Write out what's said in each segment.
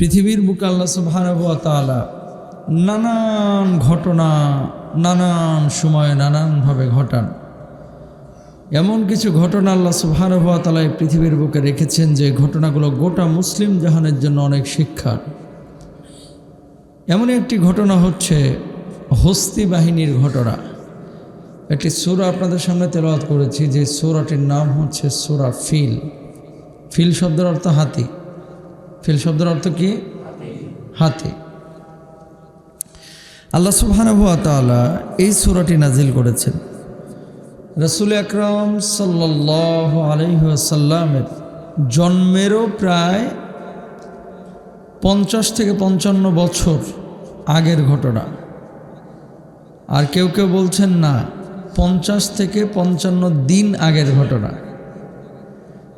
পৃথিবীর বুকে আল্লাহ সুবাহানুভালা নানান ঘটনা, নানান সময়ে নানানভাবে ঘটান। এমন কিছু ঘটনা আল্লাহ সুবাহানুভাতালা এই পৃথিবীর বুকে রেখেছেন যে ঘটনাগুলো গোটা মুসলিম জাহানের জন্য অনেক শিক্ষার এমন একটি ঘটনা হচ্ছে হস্তি বাহিনীর ঘটনা। একটি সুরা আপনাদের সামনে তেলাওয়াত করেছি যে সুরাটির নাম হচ্ছে সুরা ফিল। ফিল শব্দের অর্থ হাতি। ফিল শব্দের অর্থ কি? হাতি। আল্লাহ সুবহানাহুয়া এই সুরাটি নাজিল করেছেন। রসুল আকরম সাল্লাহ আলহিহাসাল্লামের জন্মেরও প্রায় পঞ্চাশ থেকে পঞ্চান্ন বছর আগের ঘটনা। আর কেউ কেউ বলছেন না, পঞ্চাশ থেকে পঞ্চান্ন দিন আগের ঘটনা।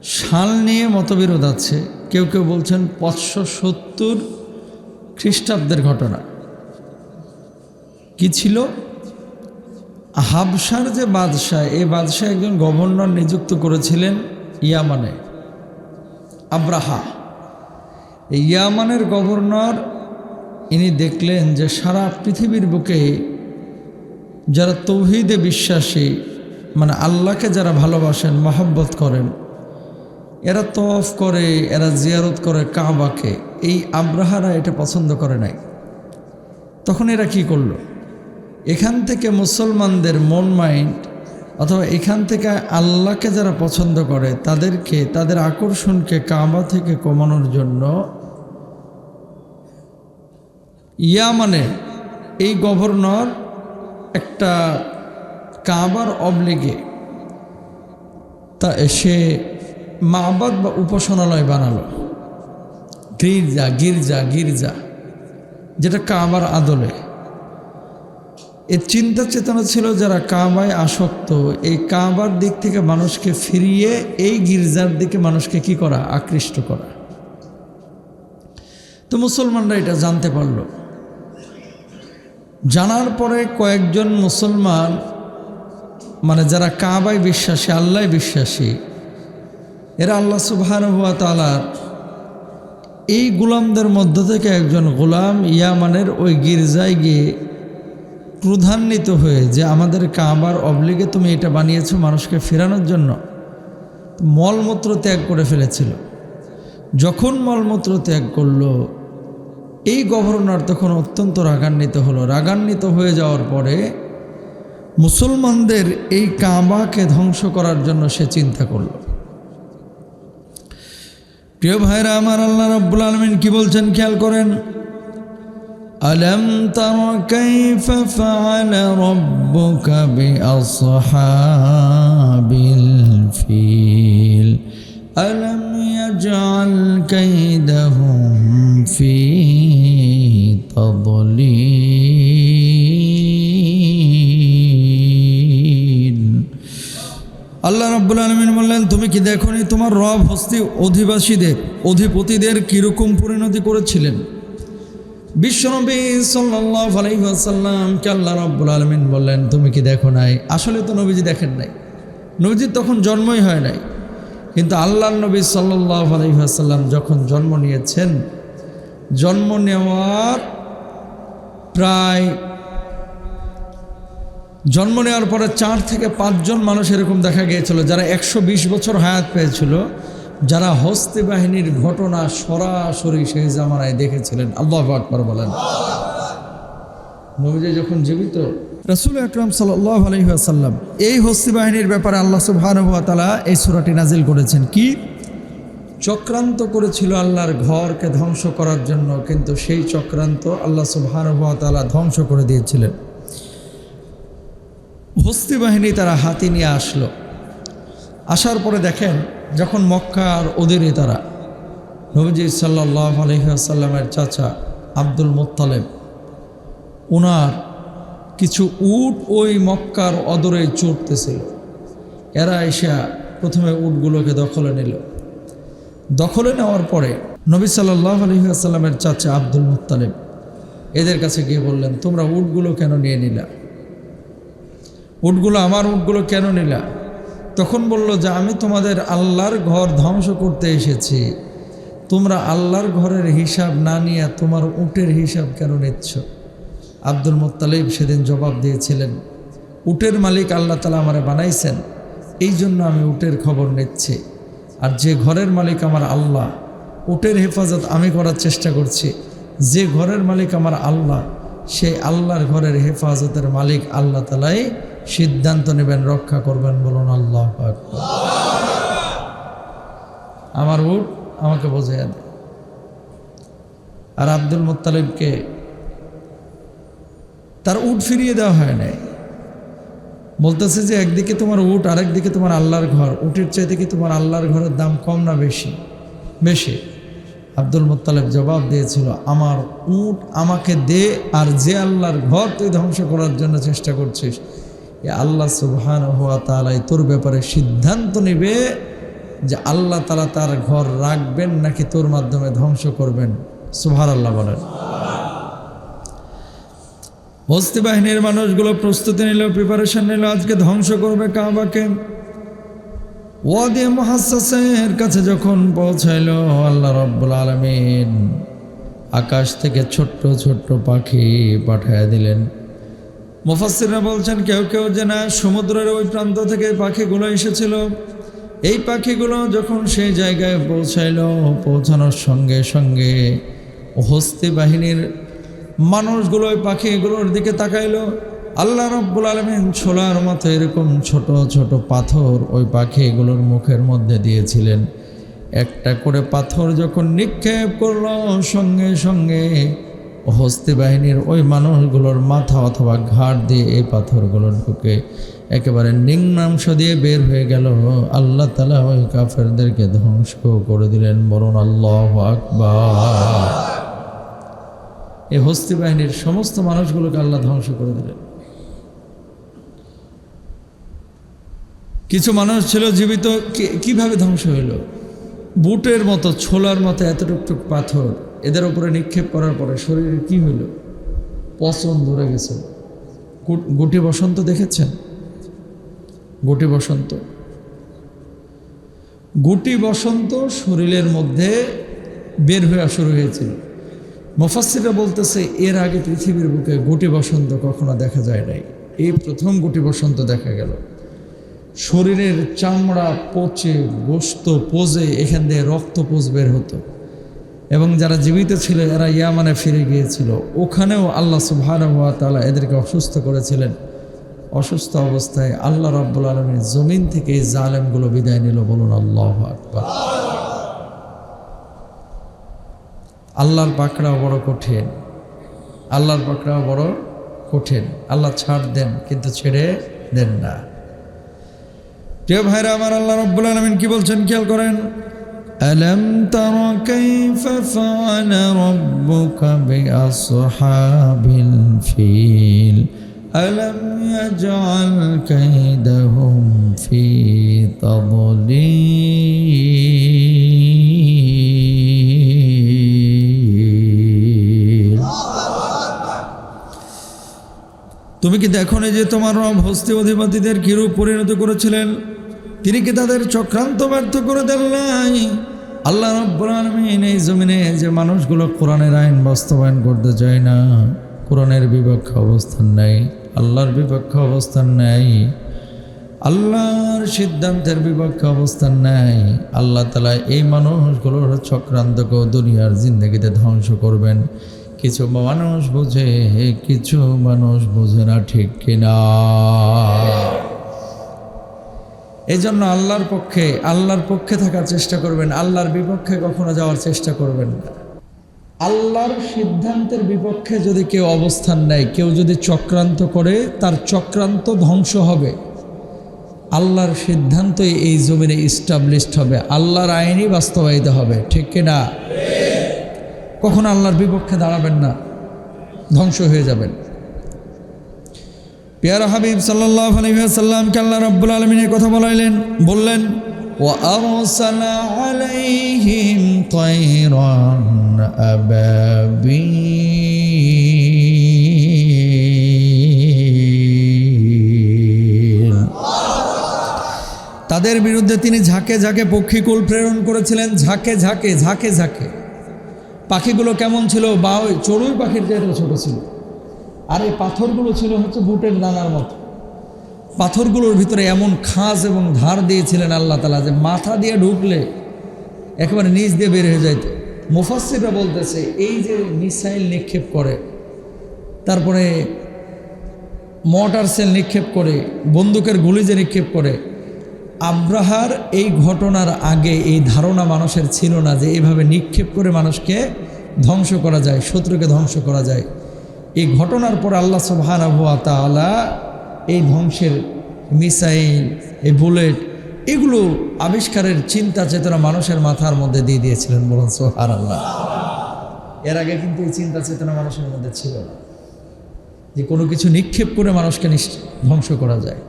শাল নিয়ে মতবিরোধ আছে। কেউ কেউ বলছেন পাঁচশো সত্তর খ্রিস্টাব্দের ঘটনা। কি ছিল? হাবসার যে বাদশাহ, এই বাদশাহ একজন গভর্নর নিযুক্ত করেছিলেন ইয়ামানে, আব্রাহা। ইয়ামানের গভর্নর, ইনি দেখলেন যে সারা পৃথিবীর বুকে যারা তৌহিদে বিশ্বাসী মানে আল্লাহকে যারা ভালোবাসেন, মহব্বত করেন এরা তফ করে, এরা জিয়ারত করে কাবাকে। এই আব্রাহারা এটা পছন্দ করে নাই। তখন এরা কি করল? এখান থেকে মুসলমানদের মন মাইন্ড অথবা এখান থেকে আল্লাহকে যারা পছন্দ করে, তাদেরকে, তাদের আকর্ষণকে কাবা থেকে কমানোর জন্য ইয়া মানে এই গভর্নর একটা কাবার অবলিগে তা সে মাবাদ বা উপাসনালয় বানালো। গির্জা গির্জা গির্জা, যেটা কাবার আদলে। এর চিন্তা চেতনা ছিল যারা কাবায় আসক্ত, এই কাবার দিক থেকে মানুষকে ফিরিয়ে এই গির্জার দিকে মানুষকে কি করা? আকৃষ্ট করা। তো মুসলমানরা এটা জানতে পারল। জানার পরে কয়েকজন মুসলমান মানে যারা কাবায় বিশ্বাসী আল্লাহ বিশ্বাসী এরা আল্লাহ সুবাহানুয়া তালার এই গোলামদের মধ্য থেকে একজন গোলাম ইয়ামানের ওই গির্জায় গিয়ে ক্রুধান্বিত হয়ে যে, আমাদের কাবার অবলিগে তুমি এটা বানিয়েছো মানুষকে ফেরানোর জন্য। মলমূত্র ত্যাগ করে ফেলেছিল। যখন মলমূত্র ত্যাগ করল, এই গভর্নর তখন অত্যন্ত রাগান্বিত হলো। রাগান্বিত হয়ে যাওয়ার পরে মুসলমানদের এই কাবাকে ধ্বংস করার জন্য সে চিন্তা করল। প্রিয় ভাইরা আমার আল্লাহ রব্বুল আলমিন কি বলছেন খেয়াল করেন ألم تر كيف فعل ربك بأصحاب الفيل ألم يجعل كيدهم في تضليل আল্লাহ রাব্বুল আলমিন বললেন, তুমি কি দেখনি তোমার রব হস্তি অধিবাসীদের, অধিপতিদের কীরকম পরিণতি করেছিলেন? বিশ্বনবী সাল্লাহ আলাইসাল্লামকে আল্লাহ রব্বুল আলমিন বললেন, তুমি কি দেখো নাই? আসলে তো নবীজি দেখেন নাই। নবীজির তখন জন্মই হয় নাই। কিন্তু আল্লাহ নবী সাল্লাহ আলহিহাসাল্লাম যখন জন্ম নিয়েছেন, জন্ম নেওয়ার প্রায় জন্ম নেওয়ার পরে চার থেকে পাঁচজন মানুষ এরকম দেখা গিয়েছিল, যারা একশো বিশ বছর হায়াত পেয়েছিল, যারা হস্তি বাহিনীর ঘটনা সরাসরি সেই জামানায় দেখেছিলেন। আল্লাহ আকবর বলেন। নবীজি যখন জীবিত, রসুল আকরম সাল্লাহ এই হস্তি বাহিনীর ব্যাপারে আল্লাহ সুবাহানুভাতালা এই সুরাটি নাজিল করেছেন। কি? চক্রান্ত করেছিল আল্লাহর ঘরকে ধ্বংস করার জন্য, কিন্তু সেই চক্রান্ত আল্লাহ সুবাহানুভাতালা ধ্বংস করে দিয়েছিলেন। হস্তি বাহিনী তারা হাতি নিয়ে আসলো। আসার পরে দেখেন যখন মক্কার ওদেরই তারা, নবীজি সাল্লাহ আলহিহাসাল্লামের চাচা আব্দুল মোত্তালেব ওনার কিছু উট ওই মক্কার অদরে চড়তেছিল। এরা এসে প্রথমে উটগুলোকে দখলে নিল। দখলে নেওয়ার পরে নবী সাল্লাহ আলহিহাসাল্লামের চাচা আব্দুল মুতালেব এদের কাছে গিয়ে বললেন, তোমরা উটগুলো কেন নিয়ে নিলা? উটগুলো, আমার উটগুলো কেন নিলা? তখন বলল, যে, আমি তোমাদের আল্লাহর ঘর ধ্বংস করতে এসেছি। তোমরা আল্লাহর ঘরের হিসাব না নিয়ে তোমার উটের হিসাব কেন নিচ্ছ? আব্দুল মোত্তালিব সেদিন জবাব দিয়েছিলেন, উটের মালিক আল্লাহ তালা আমারে বানাইছেন, এই জন্য আমি উটের খবর নিচ্ছি। আর যে ঘরের মালিক আমার আল্লাহ, উটের হেফাজত আমি করার চেষ্টা করছি। যে ঘরের মালিক আমার আল্লাহ, সেই আল্লাহর ঘরের হেফাজতের মালিক আল্লাহ তালাই সিদ্ধান্ত নেবেন, রক্ষা করবেন বলুন আল্লাহ আমার উট আমাকে বোঝাইয়া দেয় আর আব্দুল মোত্তালিবকে তার উট ফিরিয়ে দেওয়া হয় নাই। বলতেছে যে একদিকে তোমার উট, আরেকদিকে তোমার আল্লাহর ঘর। উটের চাইতে কি তোমার আল্লাহর ঘরের দাম কম না বেশি? বেশি। আব্দুল মোত্তালেব জবাব দিয়েছিল, আমার উট আমাকে দে, আর যে আল্লাহর ঘর তুই ধ্বংস করার জন্য চেষ্টা করছিস আল্লাহ সুবহান হওয়া তালাই তোর ব্যাপারে সিদ্ধান্ত নেবে যে আল্লাহ তালা তার ঘর রাখবেন নাকি তোর মাধ্যমে ধ্বংস করবেন। সুভার আল্লাহ বলেন। বস্তি বাহিনীর মানুষগুলো প্রস্তুতি নিল প্রিপারেশন নিল, আজকে ধ্বংস করবে কাবাকে। ওয়াদি মহাসের কাছে যখন পৌঁছাইল, আল্লাহ রব্বুল আলমিন আকাশ থেকে ছোট্ট ছোট্ট পাখি পাঠায় দিলেন। মুফাসিররা বলছেন, কেউ কেউ যে না, সমুদ্রের ওই প্রান্ত থেকে পাখিগুলো এসেছিল। এই পাখিগুলো যখন সেই জায়গায় পৌঁছাইল, পৌঁছানোর সঙ্গে সঙ্গে হস্তি বাহিনীর মানুষগুলো ওই পাখিগুলোর দিকে তাকাইলো। আল্লাহ রব্বুল আলমিন ছোলার মতো এরকম ছোট ছোট পাথর ওই পাখিগুলোর মুখের মধ্যে দিয়েছিলেন। একটা করে পাথর যখন নিক্ষেপ করল, সঙ্গে সঙ্গে হস্তি বাহিনীর ওই মানুষগুলোর মাথা অথবা ঘাট দিয়ে এই পাথরগুলো ঢুকে একেবারে নিম্নাংশ দিয়ে বের হয়ে গেল। আল্লাহ তালা ওই কাফেরদেরকে ধ্বংস করে দিলেন। বরুণ আল্লাহ আকবার। এই হস্তি বাহিনীর সমস্ত মানুষগুলোকে আল্লাহ ধ্বংস করে দিলেন। কিছু মানুষ ছিল জীবিত। কীভাবে ধ্বংস হইল? বুটের মতো, ছোলার মতো এতটুকটুক পাথর। এদের উপরে নিক্ষেপ করার পরে শরীরে কি হইল? পচন ধরে গেছে। গুটি বসন্ত দেখেছেন? গুটি বসন্ত। গুটি বসন্ত শরীরের মধ্যে বের হয়ে শুরু হয়েছিল মুফাসিরা বলতেছে, এর আগে পৃথিবীর বুকে গুটি বসন্ত কখনো দেখা যায় নাই। এই প্রথম গুটি বসন্ত দেখা গেল। শরীরের চামড়া পচে, গোস্ত পোজে এখান দিয়ে রক্ত পোজ বের হতো। এবং যারা জীবিত ছিল, এরা ইয়ামানে ফিরে গিয়েছিল। ওখানেও আল্লাহ সুবহানাহু ওয়া তাআলা এদেরকে অসুস্থ করেছিলেন। অসুস্থ অবস্থায় আল্লাহ রাব্বুল আলমীর জমিন থেকে এই জালেমগুলো বিদায় নিল। বলুন, আল্লাহ আকবার। আল্লাহর পাকড়াও বড় কঠিন। আল্লাহর পাকড়াও বড় কঠিন। আল্লাহ ছাড় দেন, কিন্তু ছেড়ে দেন না। প্রিয় ভাইরা, আমার আল্লাহ রব্বুল আলমিন কি বলছেন? খেয়াল করেন। ألم تر كيف فعل ربك بأصحاب الفيل ألم يجعل كيدهم في تضليل তুমি কি দেখো না যে তোমার রব হস্তি অধিপতিদের কিরূপ পরিণত করেছিলেন তিনি কি তাদের চক্রান্ত ব্যর্থ করে দেন নাই আল্লাহ রব্বুল আলামিন এই জমিনে যে মানুষগুলো কোরআনের আইন বাস্তবায়ন করতে চায় না, কোরআনের বিপক্ষে অবস্থান নেয়, আল্লাহর বিপক্ষে অবস্থান নেই আল্লাহর সিদ্ধান্তের বিপক্ষে অবস্থান নেয়, আল্লাহ তালা এই মানুষগুলোর চক্রান্তকেও দুনিয়ার জিন্দগিতে ধ্বংস করবেন। কিছু মানুষ বোঝে, কিছু মানুষ বোঝে না ঠিক কিনা। এই জন্য আল্লাহর পক্ষে আল্লাহর পক্ষে থাকার চেষ্টা করবেন, আল্লাহর বিপক্ষে কখনো যাওয়ার চেষ্টা করবেন আল্লাহর সিদ্ধান্তের বিপক্ষে যদি কেউ অবস্থান নেয়, কেউ যদি চক্রান্ত করে, তার চক্রান্ত ধ্বংস হবে। আল্লাহর সিদ্ধান্তই এই জমিনে ইস্টাবলিশড হবে, আল্লাহর আইনই বাস্তবায়িত হবে, ঠিক কিনা কখনো আল্লাহর বিপক্ষে দাঁড়াবেন না, ধ্বংস হয়ে যাবেন। পিয়ার হাবিব সাল্লাহ আলহিহাসাল্লামকে আল্লাহ রব্বুল আলমিনের কথা বলাইলেন বললেন وأرسل عليهم طيرا أبابيل তাদের বিরুদ্ধে তিনি ঝাঁকে ঝাঁকে পক্ষীকুল প্রেরণ করেছিলেন ঝাঁকে ঝাঁকে ঝাঁকে ঝাঁকে পাখিগুলো কেমন ছিল বা ওই চড়ুই পাখির চেয়ে ছোট ছিল আর এই পাথরগুলো ছিল হচ্ছে বুটের দানার মতো। পাথরগুলোর ভিতরে এমন খাঁজ এবং ধার দিয়েছিলেন আল্লাহ তালা যে মাথা দিয়ে ঢুকলে একেবারে নিচ দিয়ে বের হয়ে যাইত। মুফাসিরা বলতেছে, এই যে মিসাইল নিক্ষেপ করে, তারপরে মর্টার সেল নিক্ষেপ করে, বন্দুকের গুলি যে নিক্ষেপ করে, আব্রাহার এই ঘটনার আগে এই ধারণা মানুষের ছিল না যে এভাবে নিক্ষেপ করে মানুষকে ধ্বংস করা যায়, শত্রুকে ধ্বংস করা যায়। এই ঘটনার পর আল্লাহ সুবহানাহুয়া তাআলা এই ধ্বংসের মিসাইল, এই বুলেট এগুলো আবিষ্কারের চিন্তা চেতনা মানুষের মাথার মধ্যে দিয়ে দিয়েছিলেন বলুন সোহার আল্লাহ এর আগে কিন্তু এই চিন্তা চেতনা মানুষের মধ্যে ছিল না। যে কোনো কিছু নিক্ষেপ করে মানুষকে ধ্বংস করা যায়।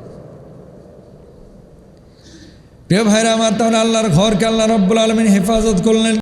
প্রিয় ভাইরা আমার, তাহলে আল্লাহর ঘরকে আল্লাহ রব্বুল আলমিন হেফাজত করলেন।